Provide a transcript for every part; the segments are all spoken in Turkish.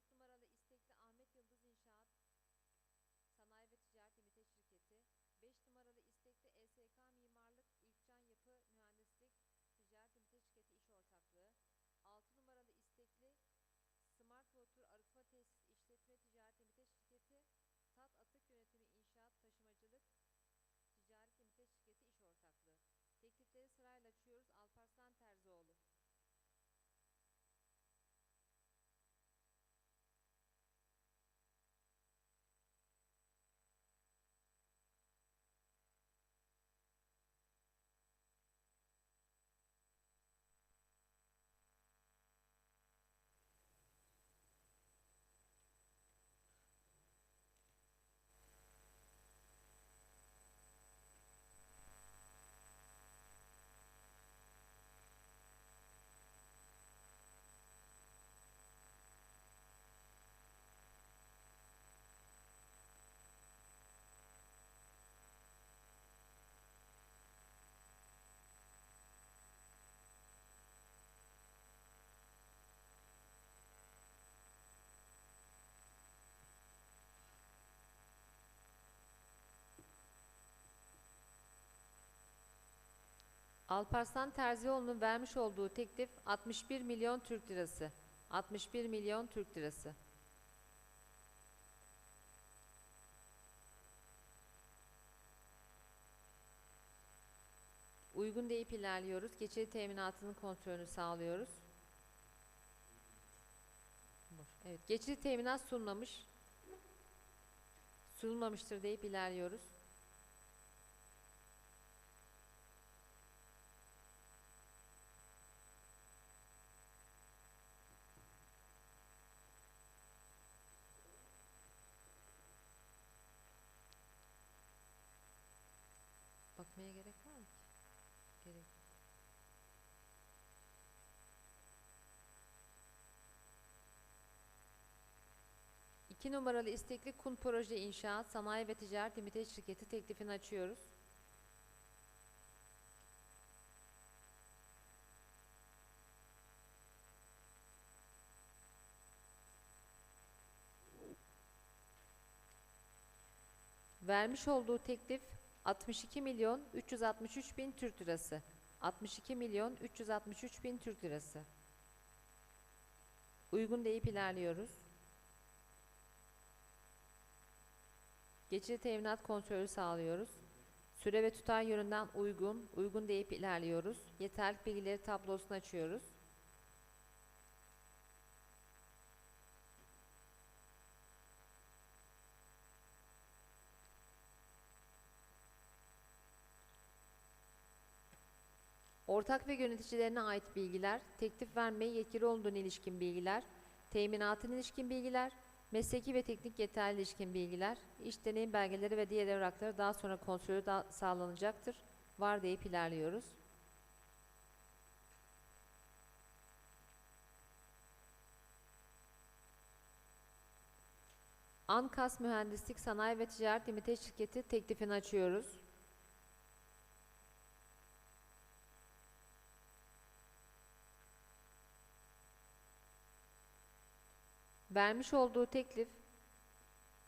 4 numaralı istekli Ahmet Yıldız İnşaat Sanayi ve Ticaret Limited Şirketi 5 numaralı istekli ESK Mimarlık İlkcan Yapı Mühendislik Ticaret Limited Şirketi İş Ortaklığı 6 numaralı istekli Smart Water Arıtma Tesis İşletme Ticaret Limited Şirketi Tat Atık Yönetimi İnşaat Taşımacılık Ticaret Limited Şirketi İş Ortaklığı. Teklifleri sırayla açıyoruz. Alparslan Terzioğlu. Alparslan Terzioğlu'nun vermiş olduğu teklif 61 milyon Türk lirası. 61 milyon Türk lirası. Uygun deyip ilerliyoruz. Geçici teminatının kontrolünü sağlıyoruz. Evet, geçici teminat sunmamış. Sunulmamıştır deyip ilerliyoruz. Bakmaya gerek var mı ki? Gerek. İki numaralı istekli Kun Proje İnşaat Sanayi ve Ticaret Limited şirketi teklifini açıyoruz. Vermiş olduğu teklif 62 milyon 363 bin Türk lirası. 62 milyon 363 bin Türk lirası. Uygun deyip ilerliyoruz. Geçici teminat kontrolü sağlıyoruz. Süre ve tutar yönünden uygun, uygun deyip ilerliyoruz. Yeterlik bilgileri tablosunu açıyoruz. Ortak ve yöneticilerine ait bilgiler, teklif vermeye yetkili olduğuna ilişkin bilgiler, teminatın ilişkin bilgiler, mesleki ve teknik yeterli ilişkin bilgiler, iş deneyim belgeleri ve diğer evrakları daha sonra kontrolü da sağlanacaktır. Var deyip ilerliyoruz. Ankas Mühendislik Sanayi ve Ticaret Limited şirketi teklifini açıyoruz. Vermiş olduğu teklif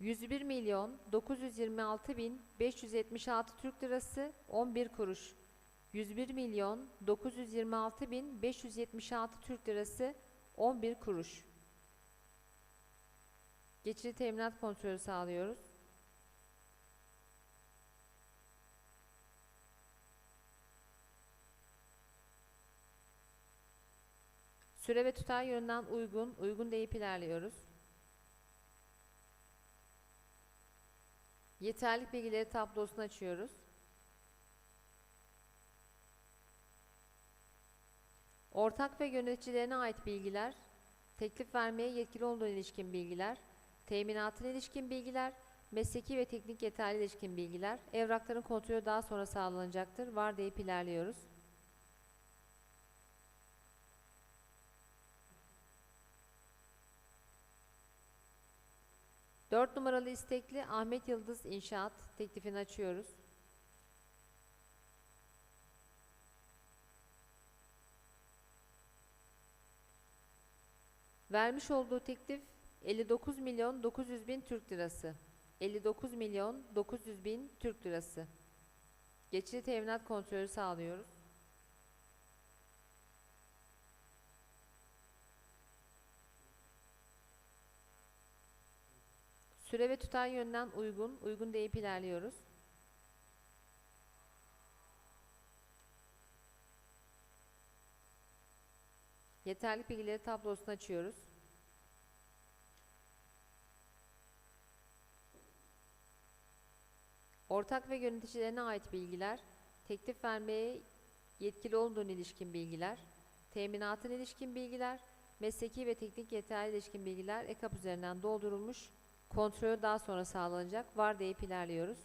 101 milyon 926 bin 576 Türk lirası 11 kuruş. 101 milyon 926 bin 576 Türk lirası 11 kuruş. Geçici teminat kontrolü sağlıyoruz. Süre ve tutar yönünden uygun, uygun deyip ilerliyoruz. Yeterlik bilgileri tablosunu açıyoruz. Ortak ve yöneticilerine ait bilgiler, teklif vermeye yetkili olduğu ilişkin bilgiler, teminatına ilişkin bilgiler, mesleki ve teknik yeterli ilişkin bilgiler, evrakların kontrolü daha sonra sağlanacaktır. Var deyip ilerliyoruz. Dört numaralı istekli Ahmet Yıldız İnşaat teklifini açıyoruz. Vermiş olduğu teklif 59 milyon 900 bin Türk lirası. 59 milyon 900 bin Türk lirası. Geçici teminat kontrolü sağlıyoruz. Süre ve tutar yönden uygun, uygun deyip ilerliyoruz. Yeterli bilgileri tablosunu açıyoruz. Ortak ve yöneticilerine ait bilgiler, teklif vermeye yetkili olduğun ilişkin bilgiler, teminatın ilişkin bilgiler, mesleki ve teknik yeterli ilişkin bilgiler EKAP üzerinden doldurulmuş, kontrolü daha sonra sağlanacak. Var deyip ilerliyoruz.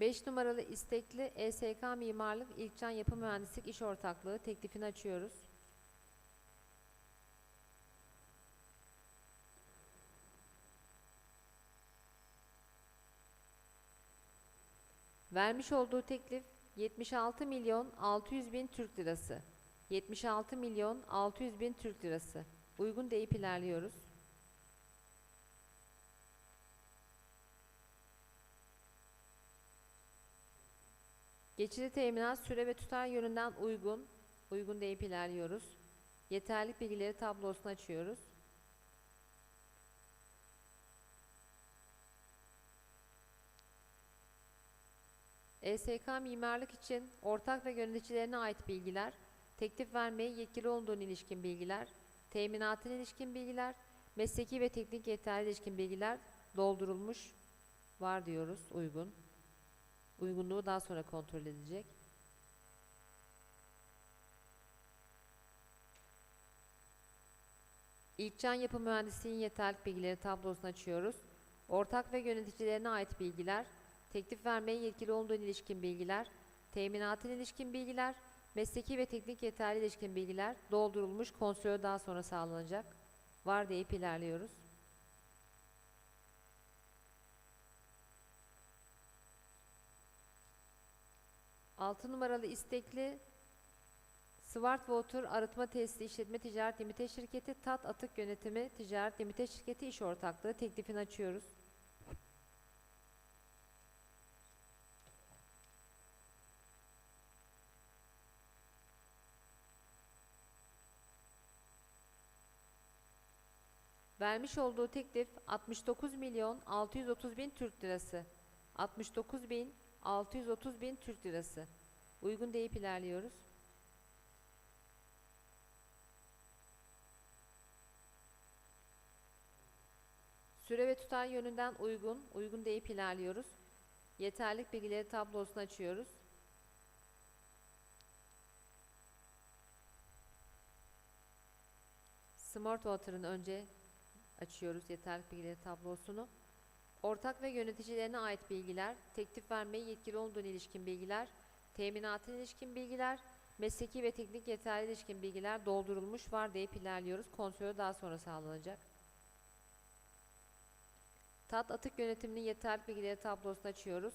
Beş numaralı istekli ESK Mimarlık İlkcan Yapı Mühendislik İş Ortaklığı teklifini açıyoruz. Vermiş olduğu teklif 76 milyon 600 bin Türk lirası. 76 milyon 600 bin Türk lirası. Uygun deyip ilerliyoruz. Geçici teminat süre ve tutar yönünden uygun. Uygun deyip ilerliyoruz. Yeterli bilgileri tablosunu açıyoruz. ESK mimarlık için ortak ve yöneticilerine ait bilgiler, teklif vermeye yetkili olduğun ilişkin bilgiler, teminatın ilişkin bilgiler, mesleki ve teknik yeterli ilişkin bilgiler doldurulmuş var diyoruz uygun. Uygunluğu daha sonra kontrol edilecek. İlkcan Yapı Mühendisliğin yeterlik bilgileri tablosunu açıyoruz. Ortak ve yöneticilerine ait bilgiler, teklif vermeye yetkili olduğun ilişkin bilgiler, teminatın ilişkin bilgiler, mesleki ve teknik yeterli ilişkin bilgiler doldurulmuş kontrolü daha sonra sağlanacak. Var deyip ilerliyoruz. Altı numaralı istekli Smart Water Arıtma Tesisi İşletme Ticaret Limited Şirketi Tat Atık Yönetimi Ticaret Limited Şirketi İş Ortaklığı teklifini açıyoruz. Vermiş olduğu teklif 69 milyon 630 bin Türk lirası. 69 bin 630 bin Türk lirası. Uygun deyip ilerliyoruz. Süre ve tutar yönünden uygun, uygun deyip ilerliyoruz. Yeterlik bilgileri tablosunu açıyoruz. Smart Water'ın önce açıyoruz yeterlik bilgileri tablosunu. Ortak ve yöneticilerine ait bilgiler, teklif vermeye yetkili olduğun ilişkin bilgiler, teminatın ilişkin bilgiler, mesleki ve teknik yeterli ilişkin bilgiler doldurulmuş var deyip ilerliyoruz. Kontrolü daha sonra sağlanacak. Tat atık yönetiminin yeterli bilgileri tablosunu açıyoruz.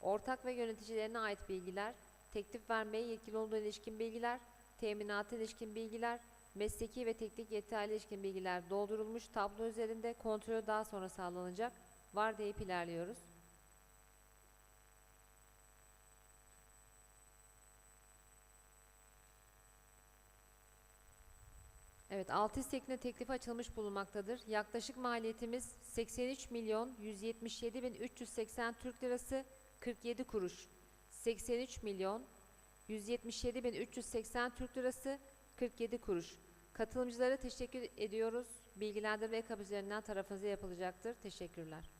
Ortak ve yöneticilerine ait bilgiler, teklif vermeye yetkili olduğu ilişkin bilgiler, teminata ilişkin bilgiler, mesleki ve teknik yeterli ilişkin bilgiler doldurulmuş tablo üzerinde kontrolü daha sonra sağlanacak. Var deyip ilerliyoruz. Evet, altı istekline teklif açılmış bulunmaktadır. Yaklaşık maliyetimiz 83 milyon 177 bin 380 Türk lirası 47 kuruş. 83 milyon 177 bin 380 Türk lirası 47 kuruş. Katılımcılara teşekkür ediyoruz. Bilgilendirme ekabı üzerinden tarafınıza yapılacaktır. Teşekkürler.